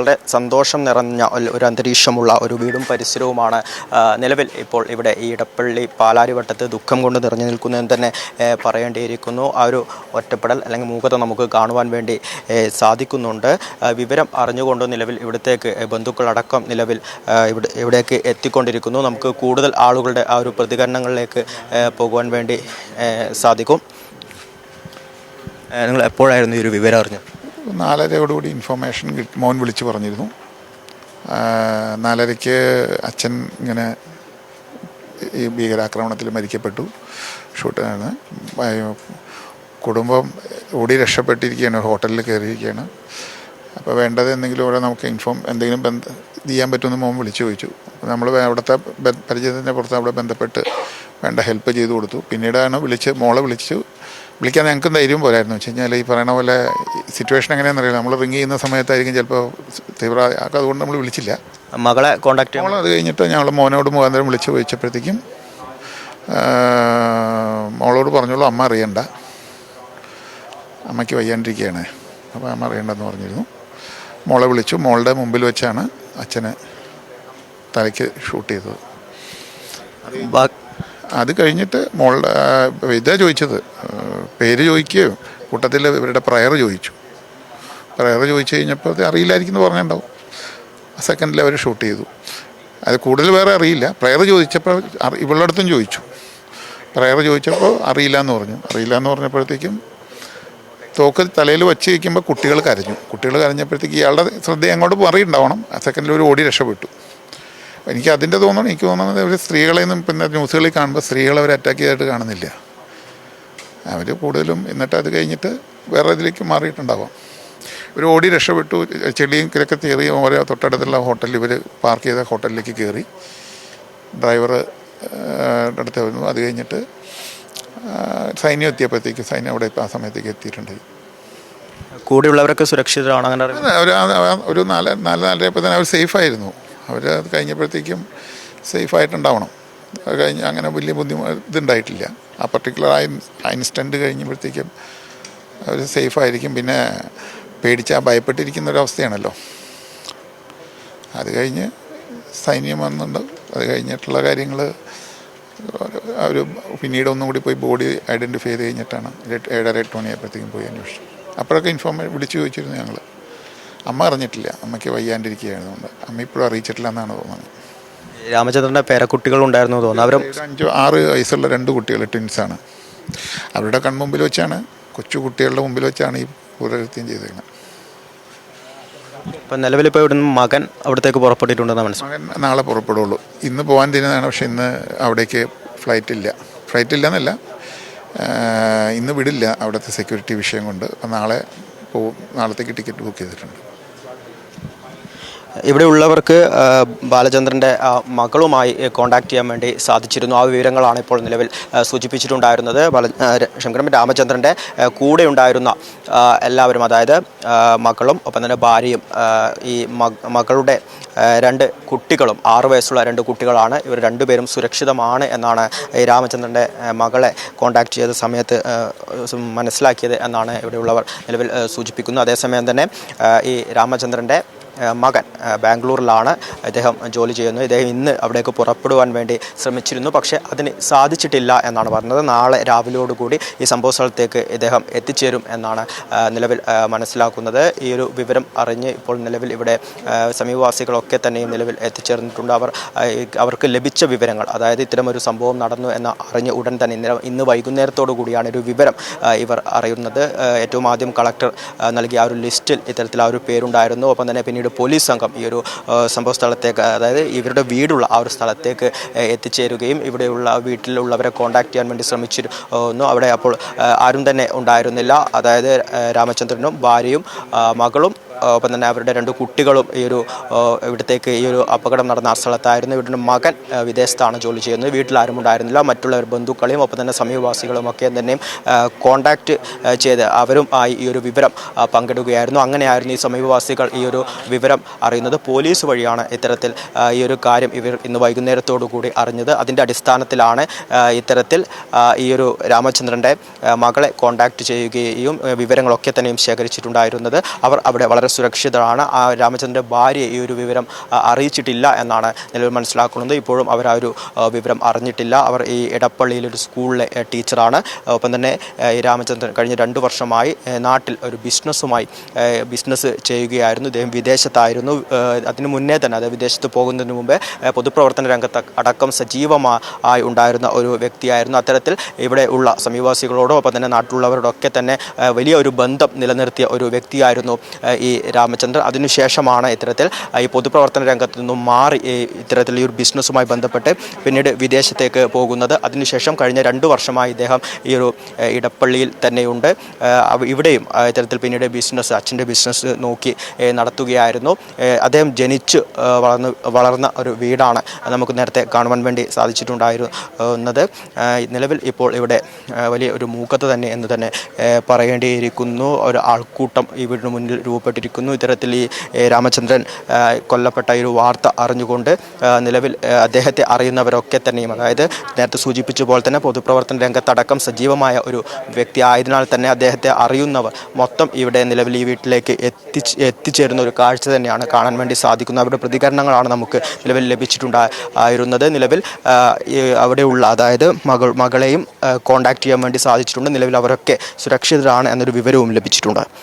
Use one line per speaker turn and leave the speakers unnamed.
വളരെ സന്തോഷം നിറഞ്ഞ ഒരു- അന്തരീക്ഷമുള്ള ഒരു വീടും പരിസരവുമാണ് നിലവിൽ ഇപ്പോൾ ഇവിടെ ഈ ഇടപ്പള്ളി പാലാരിവട്ടത്ത് ദുഃഖം കൊണ്ട് നിറഞ്ഞു നിൽക്കുന്നതെന്ന് തന്നെ പറയേണ്ടിയിരിക്കുന്നു. ആ ഒരു ഒറ്റപ്പെടൽ അല്ലെങ്കിൽ മൂകത നമുക്ക് കാണുവാൻ വേണ്ടി സാധിക്കുന്നുണ്ട്. വിവരം അറിഞ്ഞുകൊണ്ട് നിലവിൽ ഇവിടത്തേക്ക് ബന്ധുക്കളടക്കം നിലവിൽ ഇവിടെ ഇവിടേക്ക് എത്തിക്കൊണ്ടിരിക്കുന്നു. നമുക്ക് കൂടുതൽ ആളുകളുടെ ആ ഒരു പ്രതികരണങ്ങളിലേക്ക് പോകുവാൻ വേണ്ടി സാധിക്കും. നിങ്ങൾ എപ്പോഴായിരുന്നു ഈ ഒരു വിവരം അറിഞ്ഞത്?
നാലരയോടുകൂടി ഇൻഫർമേഷൻ മോൻ വിളിച്ച് പറഞ്ഞിരുന്നു. നാലരയ്ക്ക് അച്ഛൻ ഇങ്ങനെ ഈ ഭീകരാക്രമണത്തിൽ മരിക്കപ്പെട്ടു. ഷൂട്ടാണ് കുടുംബം ഓടി രക്ഷപ്പെട്ടിരിക്കുകയാണ് ഹോട്ടലിൽ കയറിയിരിക്കുകയാണ് അപ്പോൾ വേണ്ടത് എന്തെങ്കിലും ഇവിടെ നമുക്ക് ഇൻഫോം എന്തെങ്കിലും ബന്ധ ചെയ്യാൻ പറ്റുമെന്ന് മോൻ വിളിച്ചു ചോദിച്ചു. നമ്മൾ അവിടുത്തെ പരിചയത്തിന്റെ പുറത്ത് അവിടെ ബന്ധപ്പെട്ട് വേണ്ട ഹെൽപ്പ് ചെയ്തു കൊടുത്തു. പിന്നീടാണ് വിളിച്ച് മോളെ വിളിച്ചു വിളിക്കാൻ ഞങ്ങൾക്ക് ധൈര്യം പോരായിരുന്നു വെച്ച് കഴിഞ്ഞാൽ ഈ പറയണ പോലെ സിറ്റുവേഷൻ എങ്ങനെയാണെന്ന് അറിയില്ല. നമ്മൾ റിങ് ചെയ്യുന്ന സമയത്തായിരിക്കും ചിലപ്പോൾ തീവ്ര അതുകൊണ്ട് നമ്മൾ വിളിച്ചില്ല.
മകളെ കോൺടാക്ട്
മോൾ അത് കഴിഞ്ഞിട്ട് ഞങ്ങൾ മോനോട് മുഖാന്തരം വിളിച്ച് ചോദിച്ചപ്പോഴത്തേക്കും മോളോട് പറഞ്ഞോളൂ അമ്മ അറിയണ്ട. അമ്മയ്ക്ക് വയ്യാണ്ടിരിക്കുകയാണ്. അപ്പോൾ അമ്മ അറിയണ്ടെന്ന് പറഞ്ഞിരുന്നു. മോളെ വിളിച്ചു. മോളുടെ മുമ്പിൽ വെച്ചാണ് അച്ഛനെ തലയ്ക്ക് ഷൂട്ട് ചെയ്തത്. അത് കഴിഞ്ഞിട്ട് മോൾ ഇതാ ചോദിച്ചത്. പേര് ചോദിക്കുകയോ കൂട്ടത്തിൽ ഇവരുടെ പ്രയർ ചോദിച്ചു. പ്രയർ ചോദിച്ചു കഴിഞ്ഞപ്പോൾ അത് അറിയില്ലായിരിക്കും എന്ന് പറഞ്ഞിട്ടുണ്ടാവും. സെക്കൻഡിൽ അവർ ഷൂട്ട് ചെയ്തു. അത് കൂടുതൽ വേറെ അറിയില്ല. പ്രയർ ചോദിച്ചപ്പോൾ ഇവളുടെ അടുത്തും ചോദിച്ചു. പ്രയർ ചോദിച്ചപ്പോൾ അറിയില്ല എന്ന് പറഞ്ഞു. അറിയില്ല എന്ന് പറഞ്ഞപ്പോഴത്തേക്കും തോക്ക് തലയിൽ വച്ച് വയ്ക്കുമ്പോൾ കുട്ടികൾ കരഞ്ഞു. കുട്ടികൾ കരഞ്ഞപ്പോഴത്തേക്ക് ഇയാളുടെ ശ്രദ്ധ അങ്ങോട്ട് മാറിയിട്ടുണ്ടാവണം. സെക്കൻഡിൽ ഒരു ഓടി രക്ഷപ്പെട്ടു. എനിക്ക് അതിന്റെ തോന്നണം എനിക്ക് തോന്നുന്നത് അവർ സ്ത്രീകളെ നിന്നും പിന്നെ ന്യൂസുകളിൽ കാണുമ്പോൾ സ്ത്രീകളെ അവർ അറ്റാക്ക് ചെയ്തായിട്ട് കാണുന്നില്ല. അവർ കൂടുതലും എന്നിട്ട് അത് കഴിഞ്ഞിട്ട് വേറെ ഇതിലേക്ക് മാറിയിട്ടുണ്ടാവാം. ഇവർ ഓടി രക്ഷപ്പെട്ടു ചെളിയും കിരക്കെ കയറി ഓരോ തൊട്ടടുത്തുള്ള ഹോട്ടലിൽ ഇവർ പാർക്ക് ചെയ്ത ഹോട്ടലിലേക്ക് കയറി. ഡ്രൈവർ അടുത്ത് വന്നു. അത് കഴിഞ്ഞിട്ട് സൈന്യം എത്തിയപ്പോഴത്തേക്ക് സൈന്യം അവിടെ ആ സമയത്തേക്ക് എത്തിയിട്ടുണ്ട്.
കൂടെയുള്ളവരൊക്കെ സുരക്ഷിതരാണ് അങ്ങനെ
ഒരു ഒരു നാല് നാല് നാലരയപ്പോൾ തന്നെ അവർ സേഫായിരുന്നു അവർ അത് കഴിഞ്ഞപ്പോഴത്തേക്കും സേഫായിട്ടുണ്ടാവണം. അത് കഴിഞ്ഞ് അങ്ങനെ വലിയ ബുദ്ധിമുട്ട് ഇതുണ്ടായിട്ടില്ല. ആ പർട്ടിക്കുലർ ഇൻസ്റ്റന്റ് കഴിഞ്ഞപ്പോഴത്തേക്കും അവർ സേഫായിരിക്കും. പിന്നെ പേടിച്ചാൽ ആ ഭയപ്പെട്ടിരിക്കുന്ന ഒരവസ്ഥയാണല്ലോ അത് കഴിഞ്ഞ് സൈന്യം വന്നുണ്ട് അത് കഴിഞ്ഞിട്ടുള്ള കാര്യങ്ങൾ അവർ പിന്നീട് ഒന്നും കൂടി പോയി ബോഡി ഐഡന്റിഫൈ ചെയ്ത് കഴിഞ്ഞിട്ടാണ്. ഏഴര എട്ട് മണിയായപ്പോഴത്തേക്കും പോയി അന്വേഷിച്ചു അപ്പോഴൊക്കെ ഇൻഫോർമേഷൻ വിളിച്ചു ചോദിച്ചിരുന്നു ഞങ്ങൾ അമ്മ അറിഞ്ഞിട്ടില്ല. അമ്മയ്ക്ക് വയ്യാണ്ടിരിക്കുകയായതുകൊണ്ട് അമ്മ ഇപ്പോഴും അറിയിച്ചിട്ടില്ല എന്നാണ് തോന്നുന്നത്.
രാമചന്ദ്രന്റെ പേരക്കുട്ടികൾ ഉണ്ടായിരുന്നു തോന്നുന്നു.
അവർ അഞ്ചോ ആറ് വയസ്സുള്ള രണ്ട് കുട്ടികൾ ട്വിൻസാണ് അവരുടെ കൺമുമ്പിൽ വെച്ചാണ് കൊച്ചു കുട്ടികളുടെ മുമ്പിൽ വെച്ചാണ് ഈ കുറ്റകൃത്യം ചെയ്തിരുന്നത്.
ഇപ്പം നിലവിലിപ്പോൾ ഇവിടുന്ന് മകൻ അവിടത്തേക്ക് പുറപ്പെട്ടിട്ടുണ്ടെന്ന് മനസ്സിലായി
മകൻ നാളെ പുറപ്പെടുള്ളൂ. ഇന്ന് പോകാൻ തിരുന്നതാണ് പക്ഷെ ഇന്ന് അവിടേക്ക് ഫ്ലൈറ്റ് ഇല്ല. ഫ്ലൈറ്റ് ഇല്ല എന്നല്ല. ഇന്ന് വിടില്ല അവിടുത്തെ സെക്യൂരിറ്റി വിഷയം കൊണ്ട്. അപ്പം നാളെ പോവും നാളത്തേക്ക് ടിക്കറ്റ് ബുക്ക് ചെയ്തിട്ടുണ്ട്.
ഇവിടെ ഉള്ളവർക്ക് ബാലചന്ദ്രന്റെ മകളുമായി കോൺടാക്ട് ചെയ്യാൻ വേണ്ടി സാധിച്ചിരുന്നു. ആ വിവരങ്ങളാണ് ഇപ്പോൾ നിലവിൽ സൂചിപ്പിച്ചിട്ടുണ്ടായിരുന്നത്. ബാല ശങ്കരൻ രാമചന്ദ്രന്റെ കൂടെ ഉണ്ടായിരുന്ന എല്ലാവരും അതായത് മകളും ഒപ്പം തന്നെ ഭാര്യയും ഈ മക- മകളുടെ രണ്ട് കുട്ടികളും ആറു വയസ്സുള്ള രണ്ട് കുട്ടികളാണ്. ഇവർ രണ്ടുപേരും സുരക്ഷിതമാണ് എന്നാണ് ഈ രാമചന്ദ്രന്റെ മകളെ കോൺടാക്ട് ചെയ്ത സമയത്ത് മനസ്സിലാക്കിയത് എന്നാണ് ഇവിടെയുള്ളവർ നിലവിൽ സൂചിപ്പിക്കുന്നത് അതേസമയം തന്നെ ഈ രാമചന്ദ്രന്റെ മകൻ ബാംഗ്ലൂരിലാണ് ഇദ്ദേഹം ജോലി ചെയ്യുന്നത്. ഇദ്ദേഹം ഇന്ന് അവിടേക്ക് പുറപ്പെടുവാൻ വേണ്ടി ശ്രമിച്ചിരുന്നു. പക്ഷേ അതിന് സാധിച്ചിട്ടില്ല എന്നാണ് പറഞ്ഞത്. നാളെ രാവിലെയോടുകൂടി ഈ സംഭവ സ്ഥലത്തേക്ക് ഇദ്ദേഹം എത്തിച്ചേരും എന്നാണ് നിലവിൽ മനസ്സിലാക്കുന്നത്. ഈ ഒരു വിവരം അറിഞ്ഞ് ഇപ്പോൾ നിലവിൽ ഇവിടെ സമീപവാസികളൊക്കെ തന്നെയും നിലവിൽ എത്തിച്ചേർന്നിട്ടുണ്ട്. അവർ അവർക്ക് ലഭിച്ച വിവരങ്ങൾ അതായത് ഇത്തരമൊരു സംഭവം നടന്നു എന്ന് അറിഞ്ഞ് ഉടൻ തന്നെ ഇന്ന് വൈകുന്നേരത്തോടു കൂടിയാണ് ഒരു വിവരം ഇവർ അറിയുന്നത്. ഏറ്റവും ആദ്യം കളക്ടർ നൽകിയ ആ ഒരു ലിസ്റ്റിൽ ഇത്തരത്തിൽ ആ ഒരു പേരുണ്ടായിരുന്നു. ഒപ്പം തന്നെ പിന്നീട് പോലീസ് സംഘം ഈ ഒരു സംഭവ സ്ഥലത്തേക്ക് അതായത് ഇവരുടെ വീടുള്ള ആ ഒരു സ്ഥലത്തേക്ക് എത്തിച്ചേരുകയും ഇവിടെയുള്ള വീട്ടിലുള്ളവരെ കോൺടാക്ട് ചെയ്യാൻ വേണ്ടി ശ്രമിച്ചിരുന്നു അവിടെ അപ്പോൾ ആരും തന്നെ ഉണ്ടായിരുന്നില്ല. അതായത് രാമചന്ദ്രനും ഭാര്യയും മകളും ഒപ്പം തന്നെ അവരുടെ രണ്ട് കുട്ടികളും ഈ ഒരു ഇവിടത്തേക്ക് ഈ ഒരു അപകടം നടന്ന ആ സ്ഥലത്തായിരുന്നു. ഇവരുടെ മകൻ വിദേശത്താണ് ജോലി ചെയ്യുന്നത്. വീട്ടിൽ ആരും ഉണ്ടായിരുന്നില്ല. മറ്റുള്ളവർ ബന്ധുക്കളെയും ഒപ്പം തന്നെ സമീപവാസികളും ഒക്കെ തന്നെയും കോണ്ടാക്ട് ചെയ്ത് അവരും ഈ ഒരു വിവരം പങ്കിടുകയായിരുന്നു. അങ്ങനെയായിരുന്നു ഈ സമീപവാസികൾ ഈ ഒരു വിവരം അറിയുന്നത്. പോലീസ് വഴിയാണ് ഇത്തരത്തിൽ ഈ ഒരു കാര്യം ഇവർ ഇന്ന് വൈകുന്നേരത്തോടു കൂടി അറിഞ്ഞത്. അതിന്റെ അടിസ്ഥാനത്തിലാണ് ഇത്തരത്തിൽ ഈ ഒരു രാമചന്ദ്രന്റെ മകളെ കോണ്ടാക്ട് ചെയ്യുകയും വിവരങ്ങളൊക്കെ തന്നെയും ശേഖരിച്ചിട്ടുണ്ടായിരുന്നത്. അവർ അവിടെ വളരെ സുരക്ഷിതരാണ്. ആ രാമചന്ദ്രന്റെ ഭാര്യ ഈ ഒരു വിവരം അറിയിച്ചിട്ടില്ല എന്നാണ് നിലവിൽ മനസ്സിലാക്കുന്നത്. ഇപ്പോഴും അവർ ആ ഒരു വിവരം അറിഞ്ഞിട്ടില്ല. അവർ ഈ എടപ്പള്ളിയിലെ ഒരു സ്കൂളിലെ ടീച്ചറാണ്. ഒപ്പം തന്നെ ഈ രാമചന്ദ്രൻ കഴിഞ്ഞ രണ്ട് വർഷമായി നാട്ടിൽ ഒരു ബിസിനസ്സുമായി ബിസിനസ് ചെയ്യുകയായിരുന്നു. ഇദ്ദേഹം വിദേശത്തായിരുന്നു. അതിനു മുന്നേ തന്നെ അതായത് വിദേശത്ത് പോകുന്നതിന് മുമ്പേ പൊതുപ്രവർത്തന രംഗത്ത് അടക്കം സജീവമായി ഉണ്ടായിരുന്ന ഒരു വ്യക്തിയായിരുന്നു. അത്തരത്തിൽ ഇവിടെ ഉള്ള സമീപവാസികളോടോ ഒപ്പം തന്നെ നാട്ടിലുള്ളവരോടൊക്കെ തന്നെ വലിയ ഒരു ബന്ധം നിലനിർത്തിയ ഒരു വ്യക്തിയായിരുന്നു ഈ രാമചന്ദ്രൻ. അതിനുശേഷമാണ് ഇത്തരത്തിൽ ഈ പൊതുപ്രവർത്തന രംഗത്ത് നിന്നും മാറി ഇത്തരത്തിൽ ഈ ഒരു ബിസിനസ്സുമായി ബന്ധപ്പെട്ട് പിന്നീട് വിദേശത്തേക്ക് പോകുന്നത്. അതിനുശേഷം കഴിഞ്ഞ രണ്ട് വർഷമായി ഇദ്ദേഹം ഈ ഒരു ഇടപ്പള്ളിയിൽ തന്നെയുണ്ട്. ഇവിടെയും ഇത്തരത്തിൽ പിന്നീട് ബിസിനസ് അച്ഛന്റെ ബിസിനസ് നോക്കി നടത്തുകയായിരുന്നു. അദ്ദേഹം ജനിച്ച് വളർന്ന് വളർന്ന ഒരു വീടാണ് നമുക്ക് നേരത്തെ കാണുവാൻ വേണ്ടി സാധിച്ചിട്ടുണ്ടായിരുന്നത്. നിലവിൽ ഇപ്പോൾ ഇവിടെ വലിയ ഒരു മൂക്കത്ത് തന്നെ എന്ന് തന്നെ പറയേണ്ടിയിരിക്കുന്നു. ഒരു ആൾക്കൂട്ടം ഈ വീടിന് മുന്നിൽ രൂപപ്പെട്ടിരിക്കുന്നു ഇത്തരത്തിൽ ഈ രാമചന്ദ്രൻ കൊല്ലപ്പെട്ട ഒരു വാർത്ത അറിഞ്ഞുകൊണ്ട് നിലവിൽ അദ്ദേഹത്തെ അറിയുന്നവരൊക്കെ തന്നെയും അതായത് നേരത്തെ സൂചിപ്പിച്ച പോലെ തന്നെ പൊതുപ്രവർത്തന രംഗത്തടക്കം സജീവമായ ഒരു വ്യക്തി ആയതിനാൽ തന്നെ അദ്ദേഹത്തെ അറിയുന്നവർ മൊത്തം ഇവിടെ നിലവിൽ ഈ വീട്ടിലേക്ക് എത്തി എത്തിച്ചേരുന്ന ഒരു കാഴ്ച തന്നെയാണ് കാണാൻ വേണ്ടി സാധിക്കുന്നത്. അവരുടെ പ്രതികരണങ്ങളാണ് നമുക്ക് നിലവിൽ ലഭിച്ചിട്ടുണ്ടായിരുന്നത് നിലവിൽ അവിടെയുള്ള അതായത് മകൾ മകളെയും കോൺടാക്ട് ചെയ്യാൻ വേണ്ടി സാധിച്ചിട്ടുണ്ട്. നിലവിൽ അവരൊക്കെ സുരക്ഷിതരാണ് എന്നൊരു വിവരവും ലഭിച്ചിട്ടുണ്ട്.